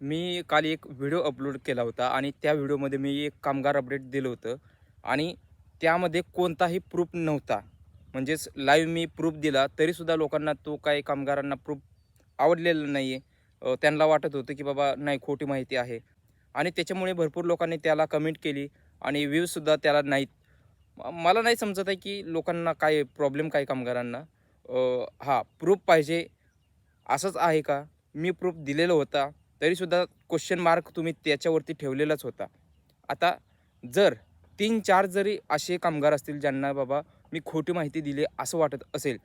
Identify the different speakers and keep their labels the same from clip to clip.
Speaker 1: मी काल एक video upload केला होता आणि त्या व्हिडिओमध्ये मी एक कामगार अपडेट दिलं होतं. आणि त्यामध्ये कोणताही प्रूफ नव्हता. म्हणजेच लाईव्ह मी प्रूफ दिला तरीसुद्धा लोकांना तो काही कामगारांना प्रूफ आवडलेला नाही आहे त्यांना वाटत होतं की बाबा नाही खोटी माहिती आहे. आणि त्याच्यामुळे भरपूर लोकांनी त्याला कमेंट केली आणि व्ह्यूजसुद्धा त्याला नाहीत. मला नाही समजत आहे की लोकांना काय प्रॉब्लेम काय कामगारांना. हा प्रूफ पाहिजे असंच आहे का? मी प्रूफ दिलेलं होता. तरीसुद्धा क्वेश्चन मार्क तुम्ही त्याच्यावरती ठेवलेलाच होता. आता जर तीन चार जरी असे कामगार असतील ज्यांना बाबा मी खोटी माहिती दिली असं वाटत असेल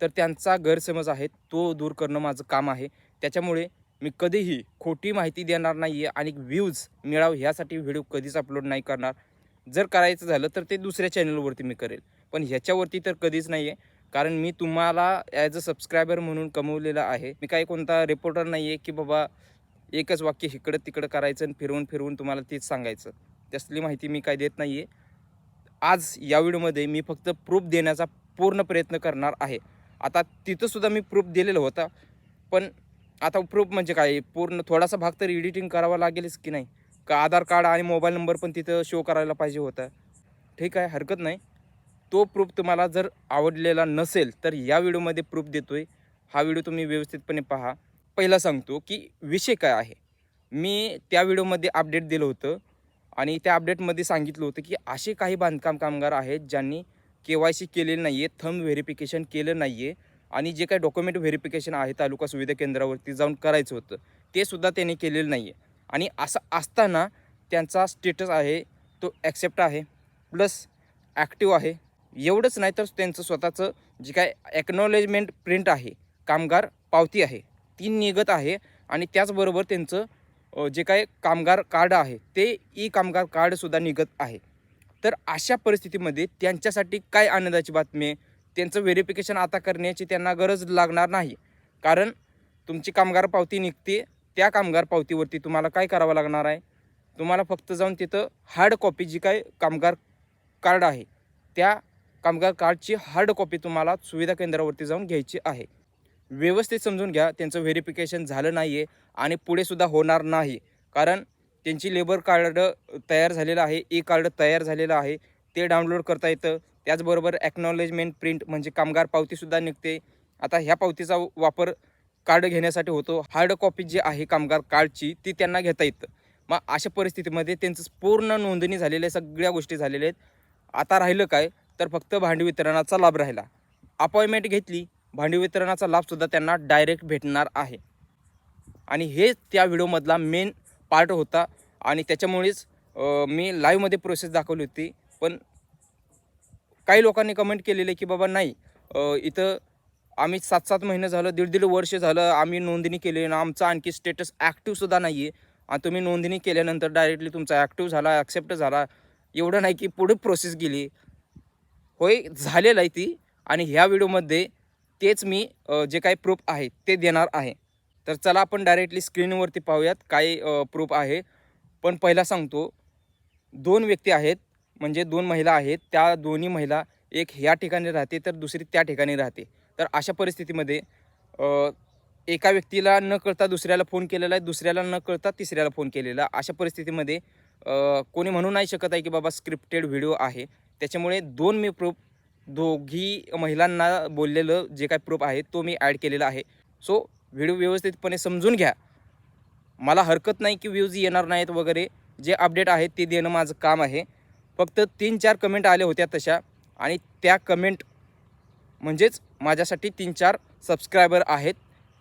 Speaker 1: तर त्यांचा गैरसमज आहे तो दूर करणं माझं काम आहे. त्याच्यामुळे मी कधीही खोटी माहिती देणार नाही आहे आणि व्ह्यूज मिळावं ह्यासाठी व्हिडिओ कधीच अपलोड नाही करणार. जर करायचं झालं तर ते दुसऱ्या चॅनलवरती मी करेल. पण ह्याच्यावरती तर कधीच नाही आहे कारण मी तुम्हाला ॲज अ सबस्क्रायबर म्हणून कमवलेलं आहे. मी काही कोणता रिपोर्टर नाही आहे की बाबा एकच वाक्य इकडं तिकडं करायचं आणि फिरवून फिरवून तुम्हाला तेच सांगायचं. त्यासली माहिती मी काय देत नाही आहे आज या व्हिडिओमध्ये मी फक्त प्रूफ देण्याचा पूर्ण प्रयत्न करणार आहे. आता तिथंसुद्धा मी प्रूफ दिलेला होता. पण आता प्रूफ म्हणजे काय? पूर्ण थोडासा भाग तर एडिटिंग करावा लागेलच की नाही? का आधार कार्ड आणि मोबाईल नंबर पण तिथं शो करायला पाहिजे होता. ठीक आहे हरकत नाही. तो प्रूफ तुम्हाला जर आवडलेला नसेल तर या व्हिडिओमध्ये प्रूफ देतो आहे हा व्हिडिओ तुम्ही व्यवस्थितपणे पहा. पहिला सांगतो की विषय काय आहे. मी त्या व्हिडिओमध्ये अपडेट दिलं होतं आणि त्या अपडेटमध्ये सांगितलं होतं की असे काही बांधकाम कामगार आहेत ज्यांनी के वाय सी केलेलं नाही आहे थंब व्हेरिफिकेशन केलं नाही आहे आणि जे काही डॉक्युमेंट व्हेरिफिकेशन आहे तालुका सुविधा केंद्रावरती जाऊन करायचं होतं ते सुद्धा त्यांनी केलेलं नाही आहे आणि असं असताना त्यांचा स्टेटस आहे तो ॲक्सेप्ट आहे प्लस ॲक्टिव्ह आहे. एवढंच नाही तर त्यांचं स्वतःचं जे काय ॲक्नॉलेजमेंट प्रिंट आहे कामगार पावती आहे. ती निघत आहे आणि त्याचबरोबर त्यांचं जे काय कामगार कार्ड आहे ते ई कामगार कार्डसुद्धा निघत आहे. तर अशा परिस्थितीमध्ये त्यांच्यासाठी काय आनंदाची बातमी आहे? त्यांचं व्हेरिफिकेशन आता करण्याची त्यांना गरज लागणार नाही. कारण तुमची कामगार पावती निघते त्या कामगार पावतीवरती तुम्हाला काय करावं लागणार आहे? तुम्हाला फक्त जाऊन तिथं हार्ड कॉपी जी काय कामगार कार्ड आहे त्या कामगार कार्डची हार्ड कॉपी तुम्हाला सुविधा केंद्रावरती जाऊन घ्यायची आहे. व्यवस्थित समजून घ्या त्यांचं व्हेरिफिकेशन झालं नाही आहे आणि पुढेसुद्धा होणार नाही. कारण त्यांची लेबर कार्ड तयार झालेलं आहे ई कार्ड तयार झालेलं आहे ते डाउनलोड करता येतं. त्याचबरोबर ॲक्नॉलेजमेंट प्रिंट म्हणजे कामगार पावतीसुद्धा निघते. आता ह्या पावतीचा वापर कार्ड घेण्यासाठी होतो. हार्ड कॉपी जी आहे कामगार कार्डची ती त्यांना घेता येतं. मग अशा परिस्थितीमध्ये त्यांचं पूर्ण नोंदणी झालेल्या सगळ्या गोष्टी झालेल्या आहेत. आता राहिलं काय? तर फक्त भांडी वितरणाचा लाभ राहिला. अपॉइंटमेंट घेतली भांडी वितरणाचा लाभसुद्धा त्यांना डायरेक्ट भेटणार आहे. आणि हे त्या व्हिडिओमधला मेन पार्ट होता. आणि त्याच्यामुळेच मी लाईव्हमध्ये प्रोसेस दाखवली होती. पण काही लोकांनी कमेंट केलेले की बाबा नाही. इथं आम्ही सात सात महिने झालं दीड दीड वर्ष झालं आम्ही नोंदणी केली ना आमचा आणखी स्टेटस ॲक्टिव्हसुद्धा नाही आहे आणि तुम्ही नोंदणी केल्यानंतर डायरेक्टली तुमचा ॲक्टिव्ह झाला ॲक्सेप्ट झाला. एवढं नाही की पुढे प्रोसेस गेली. होय झालेलं आहे ती. आणि ह्या व्हिडिओमध्ये तेच मी जे काही प्रूफ आहे ते देणार आहे. तर चला आपण डायरेक्टली स्क्रीनवरती पाहूयात काय प्रूफ आहे. पण पहिला सांगतो दोन व्यक्ती आहेत म्हणजे दोन महिला आहेत त्या दोन्ही महिला एक ह्या ठिकाणी राहते तर दुसरी त्या ठिकाणी राहते. तर अशा परिस्थितीमध्ये एका व्यक्तीला न कळता दुसऱ्याला फोन केलेला आहे दुसऱ्याला न कळता तिसऱ्याला फोन केलेला अशा परिस्थितीमध्ये कोणी म्हणू नाही शकत आहे की बाबा स्क्रिप्टेड व्हिडिओ आहे. त्याच्यामुळे दोन मी प्रूफ दोघी महिलांना बोललेलं जे काय प्रूफ आहे तो मी ॲड केलेला आहे. सो व्हिडिओ व्यवस्थितपणे समजून घ्या. मला हरकत नाही की व्ह्यूज येणार नाहीत वगैरे. जे अपडेट आहेत ते देणं माझं काम आहे. फक्त तीन चार कमेंट आल्या होत्या तशा. आणि त्या कमेंट म्हणजेच माझ्यासाठी तीन चार सबस्क्रायबर आहेत.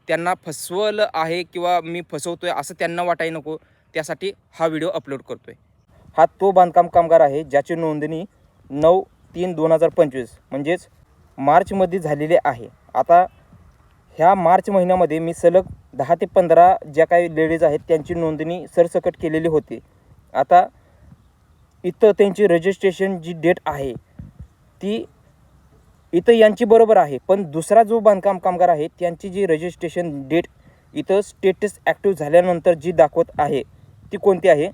Speaker 1: त्यांना फसवलं आहे किंवा मी फसवतो आहे असं त्यांना वाटायला नको. त्यासाठी हा व्हिडिओ अपलोड करतो आहे हा तो बांधकाम कामगार आहे ज्याची नोंदणी नऊ तीन दोन हजार पंचवीस म्हणजेच मार्चमध्ये झालेले आहे. आता ह्या मार्च महिन्यामध्ये मी सलग दहा ते पंधरा ज्या काही लेडीज आहेत त्यांची नोंदणी सरसकट केलेली होती. आता इथं त्यांची रजिस्ट्रेशन जी डेट आहे ती इथं यांची बरोबर आहे पण दुसरा जो बांधकाम कामगार आहे त्यांची जी रजिस्ट्रेशन डेट इथं स्टेटस ॲक्टिव्ह झाल्यानंतर जी दाखवत आहे ती कोणती आहे?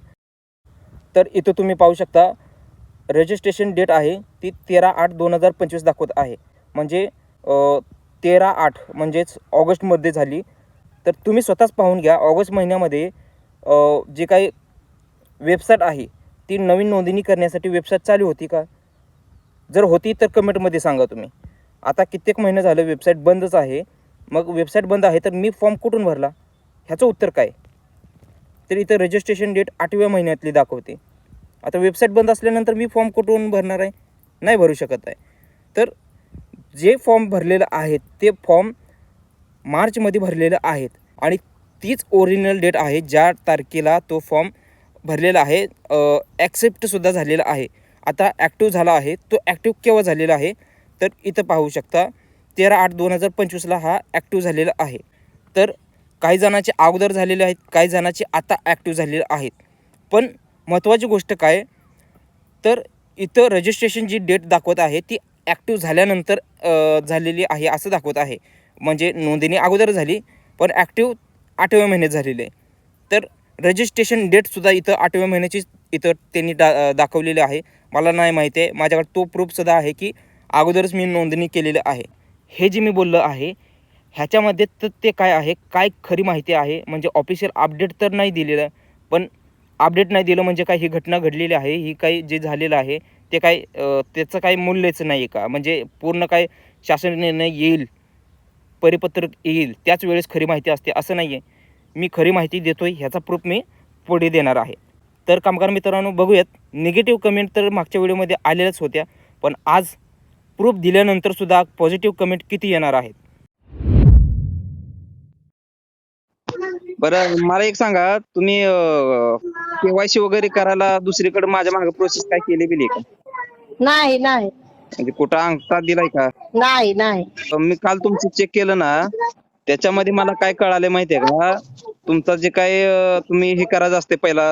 Speaker 1: तर इथं तुम्ही पाहू शकता रजिस्ट्रेशन डेट आहे ती तेरा आठ दोन हजार पंचवीस दाखवत आहे. म्हणजे तेरा आठ म्हणजेच ऑगस्टमध्ये झाली. तर तुम्ही स्वतःच पाहून घ्या ऑगस्ट महिन्यामध्ये जे काही वेबसाईट आहे ती नवीन नोंदणी करण्यासाठी वेबसाईट चालू होती का? जर होती तर कमेंटमध्ये सांगा तुम्ही. आता कित्येक महिने झालं वेबसाईट बंदच आहे. मग वेबसाईट बंद आहे तर मी फॉर्म कुठून भरला? ह्याचं उत्तर काय? तर इथं रजिस्ट्रेशन डेट आठव्या महिन्यातली दाखवते. आता वेबसाईट बंद असल्यानंतर मी फॉर्म कुठून भरणार आहे? नाही भरू शकत आहे. तर जे फॉर्म भरलेलं आहेत ते फॉर्म मार्चमध्ये भरलेलं आहेत. आणि तीच ओरिजिनल डेट आहे ज्या तारखेला तो फॉर्म भरलेला आहे. ॲक्सेप्टसुद्धा झालेला आहे. आता ॲक्टिव्ह झाला आहे तो ॲक्टिव्ह केव्हा झालेला आहे? तर इथं पाहू शकता तेरा आठ दोन हजार पंचवीसला हा ॲक्टिव्ह झालेला आहे. तर काही जणांचे अगोदर झालेले आहेत काही जणांचे आता ॲक्टिव्ह झालेले आहेत. पण महत्त्वाची गोष्ट काय? तर इथं रजिस्ट्रेशन जी डेट दाखवत आहे ती ॲक्टिव्ह झाल्यानंतर झालेली आहे असं दाखवत आहे. म्हणजे नोंदणी अगोदर झाली पण ॲक्टिव्ह आठव्या महिन्यात झालेली आहे. तर रजिस्ट्रेशन डेटसुद्धा इथं आठव्या महिन्याची इथं त्यांनी डा दाखवलेली आहे. मला नाही माहिती आहे. माझ्याकडे तो प्रूफसुद्धा आहे की अगोदरच मी नोंदणी केलेली आहे. हे जे मी बोललं आहे ह्याच्यामध्ये तर ते काय आहे? काय खरी माहिती आहे? म्हणजे ऑफिशियल अपडेट तर नाही दिलेलं पण अपडेट नाही दिलं म्हणजे काय ही घटना घडलेली आहे ही काही जे झालेलं आहे ते काय त्याचं काही मूल्यच नाही आहे का? म्हणजे पूर्ण काय शासन निर्णय येईल परिपत्रक येईल त्याच वेळेस खरी माहिती असते असं नाही आहे मी खरी माहिती देतोय ह्याचा प्रूफ मी पुढे देणार आहे. तर कामगार मित्रांनो बघूयात. निगेटिव्ह कमेंट तर मागच्या व्हिडिओमध्ये आलेल्याच होत्या पण आज प्रूफ दिल्यानंतरसुद्धा पॉझिटिव्ह कमेंट किती येणार आहेत?
Speaker 2: बरं मला एक सांगा तुम्ही केवायसी वगैरे करायला दुसरीकडे माझ्या मागे प्रोसेस काय केली बिली का?
Speaker 3: नाही नाही.
Speaker 2: म्हणजे कुठं अंगठा दिलाय का?
Speaker 3: नाही नाही.
Speaker 2: मी काल तुमचं चेक केलं ना त्याच्यामध्ये मला काय कळाले माहितीये का? तुमचं जे काय तुम्ही हे करायचं असते पहिला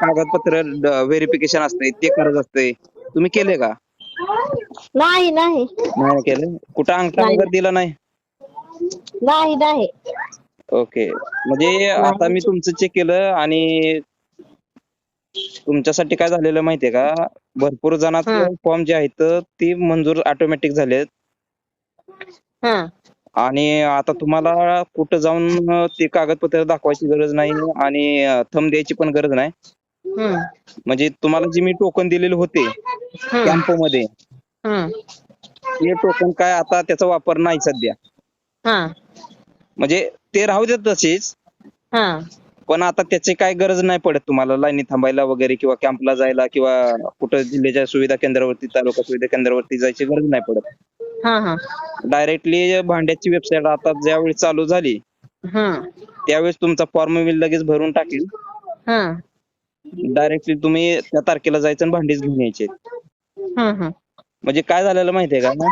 Speaker 2: कागदपत्र व्हेरिफिकेशन असते ते करायचं असते तुम्ही केले का?
Speaker 3: नाही नाही.
Speaker 2: नाही केले? कुठं अंगठा. वगैरे दिला नाही?
Speaker 3: नाही नाही.
Speaker 2: ओके. म्हणजे आता मी तुमचं चेक केलं आणि तुमच्यासाठी काय झालेलं माहितीये का? भरपूर जणांचे. फॉर्म जे आहेत ते मंजूर ऑटोमॅटिक झालेत. आणि आता तुम्हाला कुठं जाऊन ते कागदपत्र दाखवायची गरज नाही आणि थंब द्यायची पण गरज नाही. म्हणजे तुम्हाला जे मी टोकन दिलेले होते
Speaker 3: कॅम्पमध्ये
Speaker 2: ते टोकन काय आता त्याचा वापर नाही सध्या. म्हणजे ते राहू देत तसेच.
Speaker 3: हा.
Speaker 2: पण आता त्याची काय गरज नाही पडत तुम्हाला लाईनी थांबायला वगैरे किंवा कॅम्पला जायला किंवा कुठं जिल्ह्याच्या सुविधा केंद्रावरती तालुका सुविधा केंद्रावरती जायची गरज नाही पडत.
Speaker 3: हा हा.
Speaker 2: डायरेक्टली भांड्याची वेबसाईट आता ज्यावेळी चालू झाली
Speaker 3: हम्म
Speaker 2: त्यावेळेस तुमचा फॉर्म मी लगेच भरून टाकेल.
Speaker 3: हा.
Speaker 2: डायरेक्टली तुम्ही त्या तारखेला जायचं आणि भांडीच घेऊन यायचे.
Speaker 3: हम्म हम्म
Speaker 2: म्हणजे काय झालेलं माहितीये का?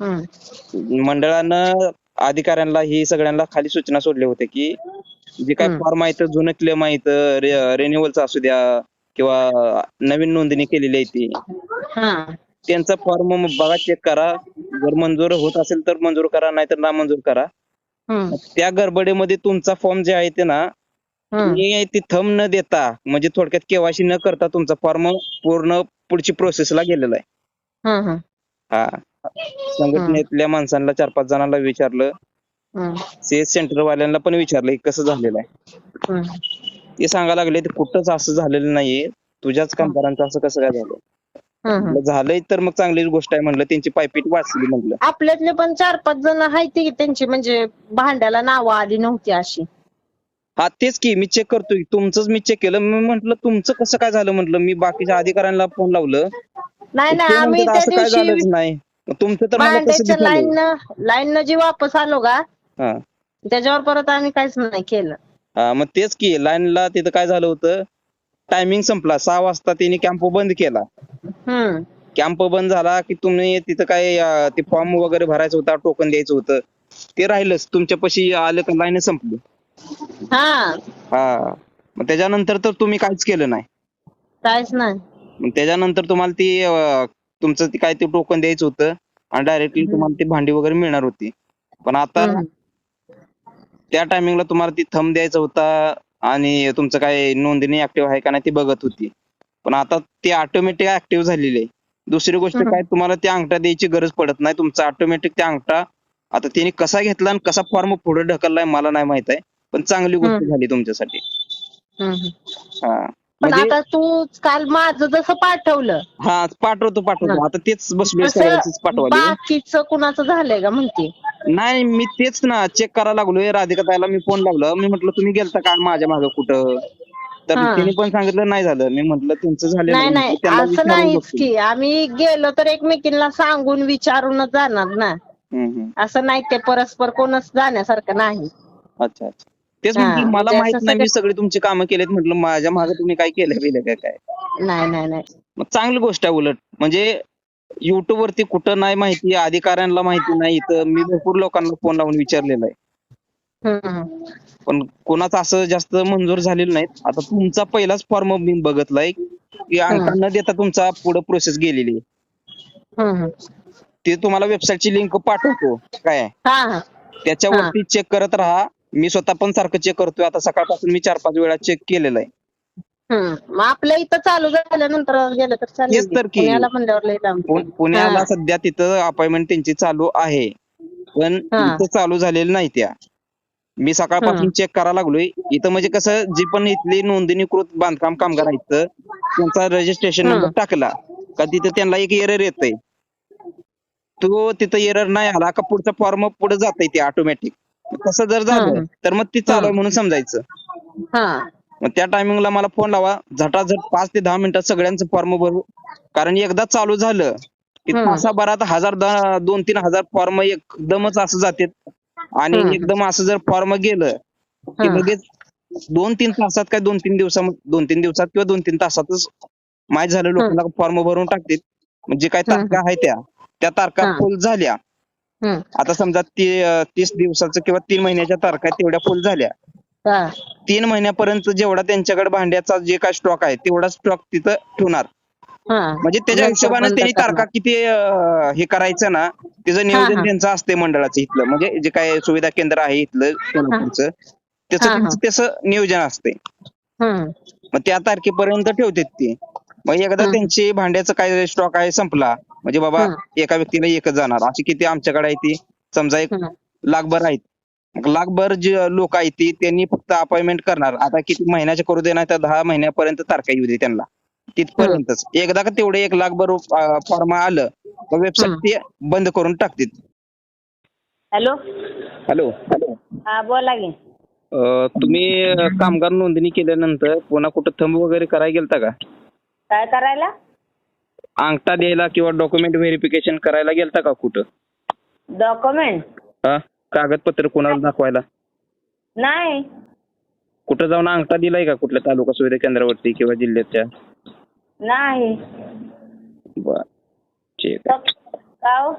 Speaker 3: हम्म
Speaker 2: मंडळानं अधिकाऱ्यांना ही सगळ्यांना खाली सूचना सोडल्या होत्या की जे काय. फॉर्म आहेत जुनं क्लेम आहेत रेन्युअलचा असू द्या किंवा नवीन नोंदणी केलेली आहे ती.
Speaker 3: हा.
Speaker 2: त्यांचा फॉर्म बघा चेक करा. जर मंजूर होत असेल तर मंजूर करा नाहीतर ना मंजूर करा त्या गडबडीमध्ये तुमचा फॉर्म जे आहे ते ना ती थंब न देता म्हणजे थोडक्यात केवायसी न करता तुमचा फॉर्म पूर्ण पुढची प्रोसेसला गेलेला आहे. हा. संघटनेतल्या माणसांना चार पाच जणांना विचारलं. सीएस सेंटर वाल्यांना पण विचारलं हे कसं झालेलं आहे? ते सांगायला लागले ते कुठंच असं झालेलं नाहीये. तुझ्याच कामगारांचं असं कसं काय झालं? झालंय तर मग चांगलीच गोष्ट आहे म्हणलं त्यांची पायपीट वाचली म्हणलं
Speaker 3: आपल्यातले पण चार पाच जण आहेत की त्यांची म्हणजे भांड्याला नावं आली नव्हती अशी.
Speaker 2: हा तेच की मी चेक करतोय. तुमचंच मी चेक केलं. मी म्हंटल तुमचं कसं काय झालं म्हटलं? मी बाकीच्या अधिकाऱ्यांना फोन लावलं.
Speaker 3: नाही
Speaker 2: ते
Speaker 3: नाही आम्ही त्या
Speaker 2: असं काय झालंच
Speaker 3: दिवशी
Speaker 2: नाही. तुमचं तर मला कसं
Speaker 3: लाईन लाईन जी वापस आलो का
Speaker 2: हा.
Speaker 3: त्याच्यावर परत आम्ही काहीच नाही केलं.
Speaker 2: हा मग तेच की लाईनला तिथं काय झालं होतं टायमिंग संपला. सहा वाजता त्यांनी कॅम्प बंद केला.
Speaker 3: हम्म.
Speaker 2: कॅम्प बंद झाला की तुम्ही तिथं काय अं, ते फॉर्म वगैरे भरायचं होता टोकन द्यायचं होतं ते राहिलंच. तुमच्यापाशी आलं का लाईन संपली.
Speaker 3: हा.
Speaker 2: हा. मग त्याच्यानंतर तर तुम्ही काहीच केलं नाही.
Speaker 3: काहीच नाही.
Speaker 2: मग त्याच्यानंतर तुम्हाला ती अं, तुमचं ते काय ते टोकन द्यायचं होतं आणि डायरेक्टली. तुम्हाला ती भांडी वगैरे मिळणार होती पण आता. त्या टायमिंगला तुम्हाला ती थंब द्यायचा होता आणि तुमचं काय नोंदणी ऍक्टिव्ह आहे का नाही ती बघत होती पण आता ती ऑटोमॅटिक ऍक्टिव्ह झालेली आहे दुसरी गोष्ट. काय तुम्हाला त्या अंगठा द्यायची गरज पडत नाही तुमचा ऑटोमॅटिक त्या अंगठा आता त्यांनी कसा घेतला आणि कसा फॉर्म पुढे ढकललाय मला नाही माहीत आहे पण चांगली गोष्ट. झाली तुमच्यासाठी.
Speaker 1: हा
Speaker 3: पण
Speaker 1: म्हणजे
Speaker 3: आता तू काल माझं जसं पाठवलं.
Speaker 1: हा पाठवतो पाठवतो. आता तेच
Speaker 3: तसं
Speaker 1: पाठवाली
Speaker 3: बाकीचं कुणाचं झालंय का म्हणते?
Speaker 1: नाही मी तेच ना चेक करायला लागलोय. राधिका ताईला मी फोन लावला. मी म्हटलं तुम्ही गेलता का माझ्या मागं कुठं? तर
Speaker 3: हा.
Speaker 1: तिने पण सांगितलं नाही झालं. मी म्हटलं तुमचं झालं
Speaker 3: नाही नाही.
Speaker 1: त्यांना
Speaker 3: असं
Speaker 1: विचारून
Speaker 3: नाहीच
Speaker 1: बघतो.
Speaker 3: की. आम्ही गेलो तर एकमेकींना सांगून विचारूनच जाणार ना.
Speaker 1: हम्म, हम्म.
Speaker 3: असं नाही ते परस्पर कोणच जाण्यासारखं नाही.
Speaker 1: अच्छा अच्छा. तेच
Speaker 3: हा,
Speaker 1: म्हणजे मला
Speaker 3: म्हणजे
Speaker 1: माहीत
Speaker 3: असं
Speaker 1: नाही मी
Speaker 3: सगळं-
Speaker 1: तुमची कामं केलेत. म्हटलं माझ्या मागे तुम्ही काय केलं बिलं काय काय?
Speaker 3: नाही नाही नाही.
Speaker 1: मग चांगली गोष्ट आहे उलट. म्हणजे युट्यूब वरती कुठं नाही माहिती अधिकाऱ्यांना माहिती नाही इथं. मी भरपूर लोकांना फोन लावून विचारलेलं आहे.
Speaker 3: हम्म.
Speaker 1: पण कोणाचं असं जास्त मंजूर झालेलं नाहीत. आता तुमचा पहिलाच फॉर्म मी बघितलाय की अंगठा न देता तुमचा पुढे प्रोसेस गेलेली आहे.
Speaker 3: हम्म.
Speaker 1: ते तुम्हाला वेबसाईटची लिंक पाठवतो. काय?
Speaker 3: हा हा.
Speaker 1: त्याच्यावरती चेक करत राहा. मी स्वतः पण सारखं चेक करतोय आता सकाळपासून मी चार पाच वेळा चेक केलेलं आहे
Speaker 3: हम्म. मग आपल्या इथं चालू झाल्यानंतर गेलं तर चालेल
Speaker 1: तेच तर की.
Speaker 3: पुण्याला म्हणल्यावर लय लांब.
Speaker 1: पु- पुण्याला
Speaker 3: हा.
Speaker 1: सध्या तिथं अपॉइंटमेंट त्यांची चालू आहे पण
Speaker 3: हा.
Speaker 1: इथं चालू झालेली नाही त्या मी सकाळपासून. चेक करायला लागलोय इथं म्हणजे कसं जी पण इथली नोंदणीकृत बांधकाम कामगार आहेत त्यांचा रजिस्ट्रेशन. नंबर टाकला का तिथं त्यांना एक एरर येतंय तो तिथं एरर नाही आला का पुढचा फॉर्म पुढे जातंय ते ऑटोमॅटिक तसं जर झालं. तर मग ती चालू आहे. म्हणून समजायचं
Speaker 3: हा
Speaker 1: मग त्या टायमिंगला मला फोन लावा झटाझट पाच ते दहा मिनिटात सगळ्यांचं फॉर्म भरू कारण एकदा चालू झालं की. तासाभरात हजार दोन तीन हजार फॉर्म एकदमच असं जातात आणि. एकदम असं जर फॉर्म गेलं की. लगेच दोन तीन तासात काय दोन तीन दिवसा दोन तीन दिवसात किंवा दोन तीन तासातच माहीत झालं लोकांना फॉर्म भरून टाकतात म्हणजे काय. तारखा आहे त्या त्या तारखा. फुल झाल्या. आता समजा ती तीस दिवसाचं किंवा तीन महिन्याच्या तारखा तेवढ्या फुल झाल्या
Speaker 3: हा
Speaker 1: तीन महिन्यापर्यंत जेवढा त्यांच्याकडे भांड्याचा जे काय स्टॉक आहे तेवढा स्टॉक तिथं ठेवणार म्हणजे त्याच्या
Speaker 3: नंतर
Speaker 1: हिशोबाने त्यांनी तारखा. किती हे करायचं ना त्याचं नियोजन. त्यांचं असते मंडळाचं इथलं म्हणजे जे काय सुविधा केंद्र आहे इथलं सोलापूरचं त्याचं. त्यांचं नियोजन असते. मग त्या तारखेपर्यंत ठेवतात ते मग एकदा. त्यांची भांड्याचं काय स्टॉक आहे संपला म्हणजे बाबा. एका व्यक्तीला एकच जाणार. अशी किती आमच्याकडे आहे ती समजा एक. लाखभर आहेत. लाखभर जे लोक आहेत ती त्यांनी फक्त अपॉइंटमेंट करणार. आता किती महिन्याचे करू दे नाही तर दहा महिन्यापर्यंत तारखा येऊ दे त्यांना. तिथपर्यंतच. एकदा का तेवढे एक लाखभर फॉर्म आलं तर वेबसाईट. ते बंद करून टाकतात
Speaker 4: हॅलो?
Speaker 1: हॅलो?
Speaker 4: हा बोला की.
Speaker 1: तुम्ही कामगार नोंदणी केल्यानंतर पुन्हा कुठं थंब वगैरे करायला गेलता का?
Speaker 4: काय करायला?
Speaker 1: अंगठा द्यायला किंवा डॉक्युमेंट व्हेरिफिकेशन करायला गेलता का कुठं?
Speaker 4: डॉक्युमेंट
Speaker 1: हा? कागदपत्र कोणाला दाखवायला?
Speaker 4: नाही.
Speaker 1: कुठं जाऊन अंगठा दिलाय का कुठल्या तालुका सुविधा केंद्रावरती किंवा जिल्ह्याच्या?
Speaker 4: नाही.
Speaker 1: बर. ठीक आहे.
Speaker 4: का हो?